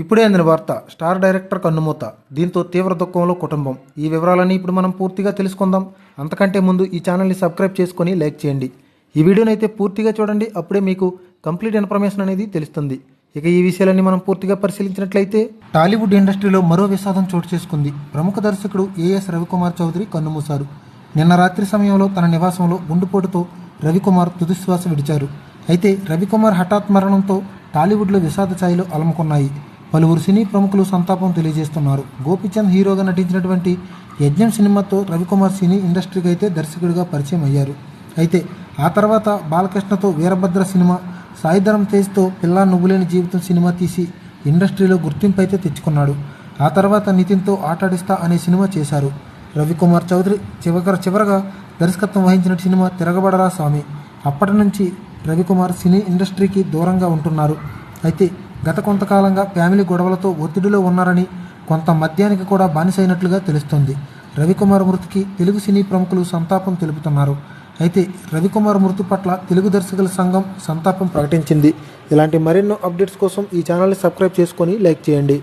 ఇప్పుడే అందిన వార్త స్టార్ డైరెక్టర్ కన్నుమూత. దీంతో తీవ్ర దుఃఖంలో కుటుంబం. ఈ వివరాలన్నీ ఇప్పుడు మనం పూర్తిగా తెలుసుకుందాం. అంతకంటే ముందు ఈ ఛానల్ని సబ్స్క్రైబ్ చేసుకొని లైక్ చేయండి. ఈ వీడియోని అయితే పూర్తిగా చూడండి. అప్పుడే మీకు కంప్లీట్ ఇన్ఫర్మేషన్ అనేది తెలుస్తుంది. ఇక ఈ విషయాలన్నీ మనం పూర్తిగా పరిశీలించినట్లయితే టాలీవుడ్ ఇండస్ట్రీలో మరో విషాదం చోటు చేసుకుంది. ప్రముఖ దర్శకుడు ఏఎస్ రవికుమార్ చౌదరి కన్నుమూశారు. నిన్న రాత్రి సమయంలో తన నివాసంలో గుండుపోటుతో రవికుమార్ తుదిశ్వాస విడిచారు. అయితే రవికుమార్ హఠాత్ మరణంతో టాలీవుడ్లో విషాద ఛాయలు అలముకున్నాయి. పలువురు సినీ ప్రముఖులు సంతాపం తెలియజేస్తున్నారు. గోపిచంద్ హీరోగా నటించినటువంటి యజ్ఞం సినిమాతో రవికుమార్ సినీ ఇండస్ట్రీకి అయితే దర్శకుడిగా పరిచయం అయ్యారు. అయితే ఆ తర్వాత బాలకృష్ణతో వీరభద్ర సినిమా సాయిధరం తేజ్తో పిల్లా నువ్వులేని జీవితం సినిమా తీసి ఇండస్ట్రీలో గుర్తింపు అయితే తెచ్చుకున్నాడు. ఆ తర్వాత నితిన్తో ఆటాడిస్తా అనే సినిమా చేశారు. రవికుమార్ చౌదరి చివర చివరగా దర్శకత్వం వహించిన సినిమా తిరగబడరా స్వామి. అప్పటి నుంచి రవికుమార్ సినీ ఇండస్ట్రీకి దూరంగా ఉంటున్నారు. అయితే గత కొంతకాలంగా ఫ్యామిలీ గొడవలతో ఒత్తిడిలో ఉన్నారని కొంత మద్యానికి కూడా బానిసైనట్లుగా తెలుస్తోంది. రవికుమార్ మృతికి తెలుగు సినీ ప్రముఖులు సంతాపం తెలుపుతున్నారు. అయితే రవికుమార్ మృతి పట్ల తెలుగు దర్శకుల సంఘం సంతాపం ప్రకటించింది. ఇలాంటి మరెన్నో అప్డేట్స్ కోసం ఈ ఛానల్ని సబ్స్క్రైబ్ చేసుకొని లైక్ చేయండి.